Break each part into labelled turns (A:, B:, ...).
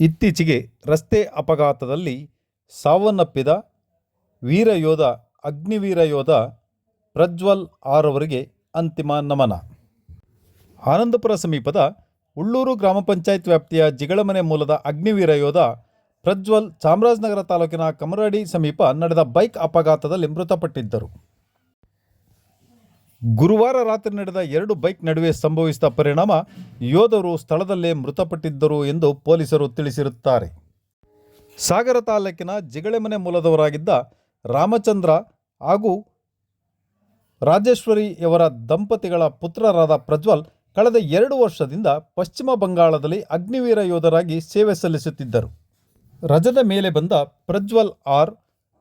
A: ಇತ್ತೀಚೆಗೆ ರಸ್ತೆ ಅಪಘಾತದಲ್ಲಿ ಸಾವನ್ನಪ್ಪಿದ ವೀರಯೋಧ ಅಗ್ನಿವೀರ ಯೋಧ ಪ್ರಜ್ವಲ್ ಆರ್ ಅವರಿಗೆ ಅಂತಿಮ ನಮನ. ಆನಂದಪುರ ಸಮೀಪದ ಉಳ್ಳೂರು ಗ್ರಾಮ ಪಂಚಾಯತ್ ವ್ಯಾಪ್ತಿಯ ಜಿಗಳಮನೆ ಮೂಲದ ಅಗ್ನಿವೀರ ಯೋಧ ಪ್ರಜ್ವಲ್ ಚಾಮರಾಜನಗರ ತಾಲೂಕಿನ ಕಮರಡಿ ಸಮೀಪ ನಡೆದ ಬೈಕ್ ಅಪಘಾತದಲ್ಲಿ ಮೃತಪಟ್ಟಿದ್ದರು. ಗುರುವಾರ ರಾತ್ರಿ ನಡೆದ ಎರಡು ಬೈಕ್ ನಡುವೆ ಸಂಭವಿಸಿದ ಪರಿಣಾಮ ಯೋಧರು ಸ್ಥಳದಲ್ಲೇ ಮೃತಪಟ್ಟಿದ್ದರು ಎಂದು ಪೊಲೀಸರು ತಿಳಿಸಿರುತ್ತಾರೆ. ಸಾಗರ ತಾಲೂಕಿನ ಜಿಗಳೆಮನೆ ಮೂಲದವರಾಗಿದ್ದ ರಾಮಚಂದ್ರ ಹಾಗೂ ರಾಜೇಶ್ವರಿಯವರ ದಂಪತಿಗಳ ಪುತ್ರರಾದ ಪ್ರಜ್ವಲ್ ಕಳೆದ ಎರಡು ವರ್ಷದಿಂದ ಪಶ್ಚಿಮ ಬಂಗಾಳದಲ್ಲಿ ಅಗ್ನಿವೀರ ಯೋಧರಾಗಿ ಸೇವೆ ಸಲ್ಲಿಸುತ್ತಿದ್ದರು. ರಜದ ಮೇಲೆ ಬಂದ ಪ್ರಜ್ವಲ್ ಆರ್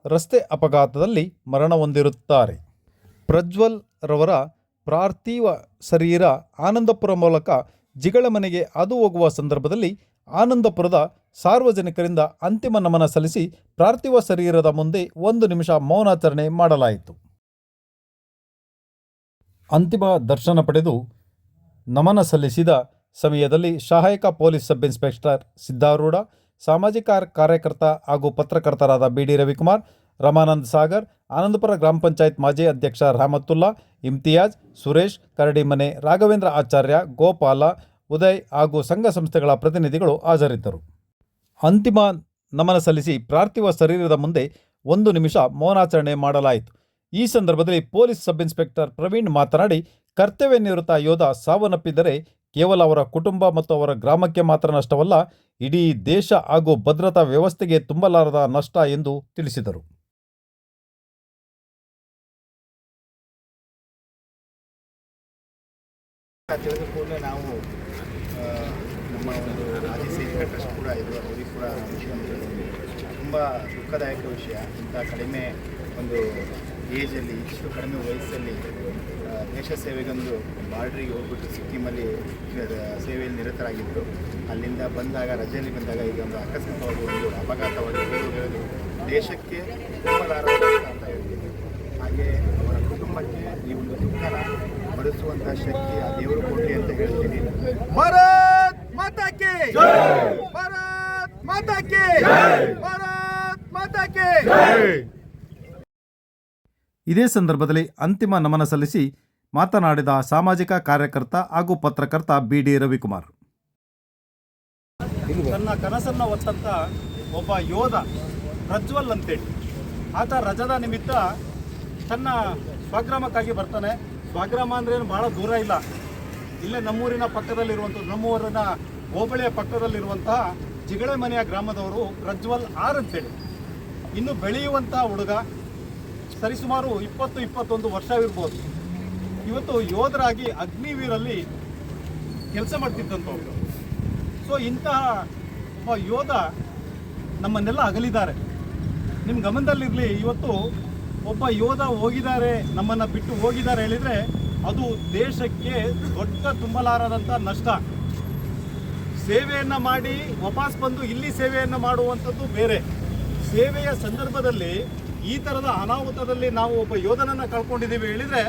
A: ರಸ್ತೆ ಅಪಘಾತದಲ್ಲಿ ಮರಣ ಹೊಂದಿರುತ್ತಾರೆ. ಪ್ರಜ್ವಲ್ ರವರ ಪಾರ್ಥಿವ ಶರೀರ ಆನಂದಪುರ ಮೂಲಕ ಜಿಗಳ ಮನೆಗೆ ಅದು ಹೋಗುವ ಸಂದರ್ಭದಲ್ಲಿ ಆನಂದಪುರದ ಸಾರ್ವಜನಿಕರಿಂದ ಅಂತಿಮ ನಮನ ಸಲ್ಲಿಸಿ ಪಾರ್ಥಿವ ಶರೀರದ ಮುಂದೆ ಒಂದು ನಿಮಿಷ ಮೌನಾಚರಣೆ ಮಾಡಲಾಯಿತು. ಅಂತಿಮ ದರ್ಶನ ಪಡೆದು ನಮನ ಸಲ್ಲಿಸಿದ ಸಮಯದಲ್ಲಿ ಸಹಾಯಕ ಪೊಲೀಸ್ ಸಬ್ ಇನ್ಸ್ಪೆಕ್ಟರ್ ಸಿದ್ದಾರೂಢ, ಸಾಮಾಜಿಕ ಕಾರ್ಯಕರ್ತ ಹಾಗೂ ಪತ್ರಕರ್ತರಾದ ಬಿ ಡಿ ರವಿಕುಮಾರ್ ರಮಾನಂದ್ ಸಾಗರ್, ಆನಂದಪುರ ಗ್ರಾಮ ಪಂಚಾಯತ್ ಮಾಜಿ ಅಧ್ಯಕ್ಷ ರಹಮತ್ತುಲ್ಲಾ ಇಮ್ತಿಯಾಜ್, ಸುರೇಶ್ ಕರಡಿಮನೆ ರಾಘವೇಂದ್ರ ಆಚಾರ್ಯ, ಗೋಪಾಲ, ಉದಯ್ ಹಾಗೂ ಸಂಘ ಸಂಸ್ಥೆಗಳ ಪ್ರತಿನಿಧಿಗಳು ಹಾಜರಿದ್ದರು. ಅಂತಿಮ ನಮನ ಸಲ್ಲಿಸಿ ಪ್ರಾರ್ಥಿವ ಶರೀರದ ಮುಂದೆ ಒಂದು ನಿಮಿಷ ಮೌನಾಚರಣೆ ಮಾಡಲಾಯಿತು. ಈ ಸಂದರ್ಭದಲ್ಲಿ ಪೊಲೀಸ್ ಸಬ್ ಇನ್ಸ್ಪೆಕ್ಟರ್ ಪ್ರವೀಣ್ ಮಾತನಾಡಿ, ಕರ್ತವ್ಯ ನಿವೃತ್ತ ಯೋಧ ಸಾವನ್ನಪ್ಪಿದ್ದರೆ ಕೇವಲ ಅವರ ಕುಟುಂಬ ಮತ್ತು ಅವರ ಗ್ರಾಮಕ್ಕೆ ಮಾತ್ರ ನಷ್ಟವಲ್ಲ, ಇಡೀ ದೇಶ ಹಾಗೂ ಭದ್ರತಾ ವ್ಯವಸ್ಥೆಗೆ ತುಂಬಲಾರದ ನಷ್ಟ ಎಂದು ತಿಳಿಸಿದರು.
B: ತಿಳಿದ ಕೂಡಲೇ ನಾವು ನಮ್ಮ ಒಂದು ಮಾಜಿ ಸೈನಿಕ ಟ್ರಸ್ಟ್ ಕೂಡ ಇದು ಅವರಿಗೆ ಕೂಡ ತುಂಬ ದುಃಖದಾಯಕ ವಿಷಯ. ಇಂಥ ಕಡಿಮೆ ಒಂದು ಏಜಲ್ಲಿ ಇಷ್ಟು ಕಡಿಮೆ ವಯಸ್ಸಲ್ಲಿ ದೇಶ ಸೇವೆಗೊಂದು ಬಾರ್ಡ್ರಿಗೆ ಹೋಗ್ಬಿಟ್ಟು ಸಿಕ್ಕಿಮಲ್ಲಿ ಸೇವೆಯಲ್ಲಿ ನಿರತರಾಗಿದ್ದರು ಅಲ್ಲಿಂದ ಬಂದಾಗ, ರಜೆಯಲ್ಲಿ ಬಂದಾಗ ಈಗ ಒಂದು ಆಕಸ್ಮಿಕವಾಗಿ ಒಂದು ಅಪಘಾತವಾಗಿ ಹೋಗಿರೋದು ದೇಶಕ್ಕೆ ಅಂತ ಹೇಳ್ತೀವಿ ಹಾಗೆ ಅವರ ಕುಟುಂಬಕ್ಕೆ ಈ ಒಂದು ದುಃಖನ ಭರಿಸುವಂಥ ಶಕ್ತಿ ಆ ದೇವರು ಕೊಡಲಿ ಅಂತ ಹೇಳ್ತೀನಿ.
C: ಭಾರತ್ ಮಾತಾಕೆ ಭರತ್ ಭಾರತ್ ಮಾತಾಕೆ ಭಾರತ್ ಮಾತಾ ಕಿ
A: ಇದೇ ಸಂದರ್ಭದಲ್ಲಿ ಅಂತಿಮ ನಮನ ಸಲ್ಲಿಸಿ ಮಾತನಾಡಿದ ಸಾಮಾಜಿಕ ಕಾರ್ಯಕರ್ತ ಹಾಗೂ ಪತ್ರಕರ್ತ ಬಿ ಡಿ ರವಿಕುಮಾರ್
D: ತನ್ನ ಕನಸನ್ನು ಹೊತ್ತಂತ ಒಬ್ಬ ಯೋಧ ಪ್ರಜ್ವಲ್ ಅಂತೇಳಿ. ಆತ ರಜದ ನಿಮಿತ್ತ ತನ್ನ ಸ್ವಗ್ರಾಮಕ್ಕಾಗಿ ಬರ್ತಾನೆ. ಸ್ವಗ್ರಾಮ ಅಂದ್ರೆ ಏನು ಭಾಳ ದೂರ ಇಲ್ಲ. ಇಲ್ಲೇ ನಮ್ಮೂರಿನ ಪಕ್ಕದಲ್ಲಿರುವಂಥ ನಮ್ಮೂರಿನ ಹೋಬಳಿಯ ಪಕ್ಕದಲ್ಲಿರುವಂತಹ ಜಿಗಳೆ ಮನೆಯ ಗ್ರಾಮದವರು ಪ್ರಜ್ವಲ್ ಆರ್ ಅಂತೇಳಿ ಇನ್ನು ಬೆಳೆಯುವಂತಹ ಹುಡುಗ ಸರಿಸುಮಾರು ಇಪ್ಪತ್ತು, ಇಪ್ಪತ್ತೊಂದು ವರ್ಷವಿರ್ಬೋದು. ಇವತ್ತು ಯೋಧರಾಗಿ ಅಗ್ನಿವೀರಲ್ಲಿ ಕೆಲಸ ಮಾಡ್ತಿದ್ದಂಥವ್ರು ಸೊ ಇಂತಹ ಒಬ್ಬ ಯೋಧ ನಮ್ಮನ್ನೆಲ್ಲ ಅಗಲಿದ್ದಾರೆ. ನಿಮ್ಮ ಗಮನದಲ್ಲಿರಲಿ, ಇವತ್ತು ಒಬ್ಬ ಯೋಧ ಹೋಗಿದ್ದಾರೆ, ನಮ್ಮನ್ನು ಬಿಟ್ಟು ಹೋಗಿದ್ದಾರೆ ಹೇಳಿದರೆ ಅದು ದೇಶಕ್ಕೆ ದೊಡ್ಡ ತುಂಬಲಾರದಂಥ ನಷ್ಟ. ಸೇವೆಯನ್ನು ಮಾಡಿ ವಾಪಸ್ ಬಂದು ಇಲ್ಲಿ ಸೇವೆಯನ್ನು ಮಾಡುವಂಥದ್ದು ಬೇರೆ. ಸೇವೆಯ ಸಂದರ್ಭದಲ್ಲಿ ಈ ಥರದ ಅನಾಹುತದಲ್ಲಿ ನಾವು ಒಬ್ಬ ಯೋಧನನ್ನು ಕಳ್ಕೊಂಡಿದ್ದೀವಿ ಹೇಳಿದರೆ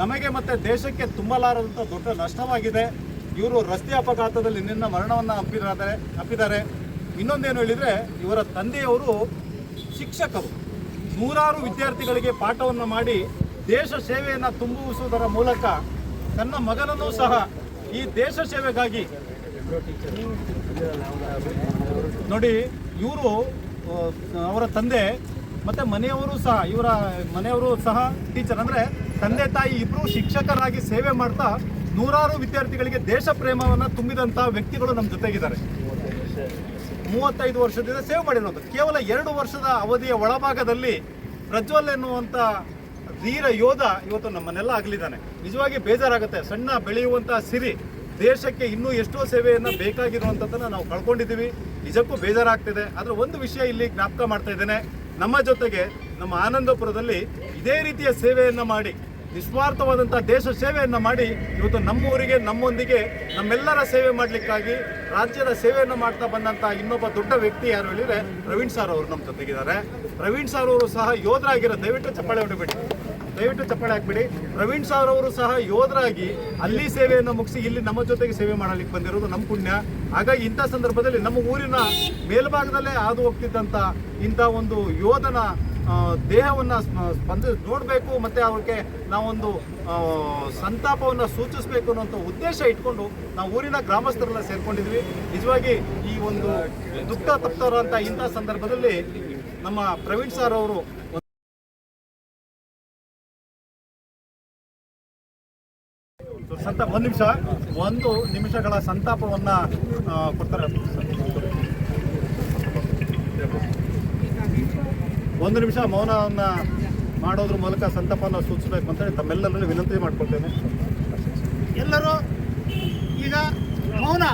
D: ನಮಗೆ ಮತ್ತು ದೇಶಕ್ಕೆ ತುಂಬಲಾರದಂಥ ದೊಡ್ಡ ನಷ್ಟವಾಗಿದೆ. ಇವರು ರಸ್ತೆ ಅಪಘಾತದಲ್ಲಿ ನಿನ್ನ ಮರಣವನ್ನು ಅಪ್ಪಿದ್ದಾರೆ ಅಪ್ಪಿದ್ದಾರೆ. ಇನ್ನೊಂದೇನು ಹೇಳಿದರೆ ಇವರ ತಂದೆಯವರು ಶಿಕ್ಷಕರು. ನೂರಾರು ವಿದ್ಯಾರ್ಥಿಗಳಿಗೆ ಪಾಠವನ್ನು ಮಾಡಿ ದೇಶ ಸೇವೆಯನ್ನು ತುಂಬಿಸುವುದರ ಮೂಲಕ ತನ್ನ ಮಗನನ್ನು ಸಹ ಈ ದೇಶ ಸೇವೆಗಾಗಿ ನೋಡಿ, ಇವರು ಅವರ ತಂದೆ ಮತ್ತೆ ಮನೆಯವರು ಸಹ, ಇವರ ಮನೆಯವರು ಸಹ ಟೀಚರ್ ಅಂದ್ರೆ ತಂದೆ ತಾಯಿ ಇಬ್ಬರು ಶಿಕ್ಷಕರಾಗಿ ಸೇವೆ ಮಾಡ್ತಾ ನೂರಾರು ವಿದ್ಯಾರ್ಥಿಗಳಿಗೆ ದೇಶ ಪ್ರೇಮವನ್ನು ತುಂಬಿದಂಥ ವ್ಯಕ್ತಿಗಳು ನಮ್ಮ ಜೊತೆಗಿದ್ದಾರೆ. ಮೂವತ್ತೈದು ವರ್ಷದಿಂದ ಸೇವೆ ಮಾಡಿರೋದು. ಕೇವಲ ಎರಡು ವರ್ಷದ ಅವಧಿಯ ಒಳಭಾಗದಲ್ಲಿ ಪ್ರಜ್ವಲ್ ಎನ್ನುವಂಥ ಧೀರ ಯೋಧ ಇವತ್ತು ನಮ್ಮನ್ನೆಲ್ಲ ಆಗಲಿದ್ದಾನೆ ನಿಜವಾಗಿ ಬೇಜಾರಾಗುತ್ತೆ. ಸಣ್ಣ ಬೆಳೆಯುವಂಥ ಸಿರಿ ದೇಶಕ್ಕೆ ಇನ್ನೂ ಎಷ್ಟೋ ಸೇವೆಯನ್ನು ಬೇಕಾಗಿರುವಂಥದ್ದನ್ನು ನಾವು ಕಳ್ಕೊಂಡಿದ್ದೀವಿ. ನಿಜಕ್ಕೂ ಬೇಜಾರಾಗ್ತಿದೆ. ಆದರೆ ಒಂದು ವಿಷಯ ಇಲ್ಲಿ ಜ್ಞಾಪಕ ಮಾಡ್ತಾ ಇದ್ದೇನೆ. ನಮ್ಮ ಜೊತೆಗೆ ನಮ್ಮ ಆನಂದಪುರದಲ್ಲಿ ಇದೇ ರೀತಿಯ ಸೇವೆಯನ್ನು ಮಾಡಿ ನಿಸ್ವಾರ್ಥವಾದಂಥ ದೇಶ ಸೇವೆಯನ್ನು ಮಾಡಿ ಇವತ್ತು ನಮ್ಮೂರಿಗೆ ನಮ್ಮೊಂದಿಗೆ ನಮ್ಮೆಲ್ಲರ ಸೇವೆ ಮಾಡಲಿಕ್ಕಾಗಿ ರಾಜ್ಯದ ಸೇವೆಯನ್ನು ಮಾಡ್ತಾ ಬಂದಂಥ ಇನ್ನೊಬ್ಬ ದೊಡ್ಡ ವ್ಯಕ್ತಿ ಯಾರು ಹೇಳಿದ್ರೆ ಪ್ರವೀಣ್ ಸಾರ್ ಅವರು ನಮ್ಮ ಜೊತೆಗಿದ್ದಾರೆ. ಪ್ರವೀಣ್ ಸಾರ್ ಅವರು ಸಹ ಯೋಧರಾಗಿರೋ, ದಯವಿಟ್ಟು ಚಪ್ಪಾಳೆ ಹೊಡಿಬಿಡಿ ದಯವಿಟ್ಟು ಚಪ್ಪಾಳೆ ಹಾಕ್ಬಿಡಿ. ಪ್ರವೀಣ್ ಸಾರ್ ಅವರು ಸಹ ಯೋಧರಾಗಿ ಅಲ್ಲಿ ಸೇವೆಯನ್ನು ಮುಗಿಸಿ ಇಲ್ಲಿ ನಮ್ಮ ಜೊತೆಗೆ ಸೇವೆ ಮಾಡಲಿಕ್ಕೆ ಬಂದಿರೋದು ನಮ್ಮ ಪುಣ್ಯ. ಹಾಗಾಗಿ ಇಂಥ ಸಂದರ್ಭದಲ್ಲಿ ನಮ್ಮ ಊರಿನ ಮೇಲ್ಭಾಗದಲ್ಲೇ ಹಾದು ಹೋಗ್ತಿದ್ದಂಥ ಇಂಥ ಒಂದು ಯೋಧನ ದೇಹವನ್ನ ಸ್ಪ- ಸ್ಪಂದ ನೋಡಬೇಕು ಮತ್ತೆ ಅವ್ರಿಗೆ ನಾವೊಂದು ಸಂತಾಪವನ್ನು ಸೂಚಿಸಬೇಕು ಅನ್ನೋಂಥ ಉದ್ದೇಶ ಇಟ್ಕೊಂಡು ನಾವು ಊರಿನ ಗ್ರಾಮಸ್ಥರೆಲ್ಲ ಸೇರ್ಕೊಂಡಿದ್ವಿ. ನಿಜವಾಗಿ ಈ ಒಂದು ದುಃಖ ತಪ್ತವರಂತ ಇಂಥ ಸಂದರ್ಭದಲ್ಲಿ ನಮ್ಮ ಪ್ರವೀಣ್ ಸರ್ ಅವರು ಸಂತ, ಒಂದು ನಿಮಿಷ, ಒಂದು ನಿಮಿಷಗಳ ಸಂತಾಪವನ್ನ ಕೊಡ್ತಾರೆ. ಒಂದು ನಿಮಿಷ ಮೌನವನ್ನು ಮಾಡೋದ್ರ ಮೂಲಕ ಸಂತಾಪವನ್ನು ಸೂಚಿಸಬೇಕು ಅಂತ ಹೇಳಿ ತಮ್ಮೆಲ್ಲರನ್ನು ವಿನಂತಿ ಮಾಡ್ಕೊಳ್ತೇನೆ.
E: ಎಲ್ಲರೂ ಈಗ ಮೌನ.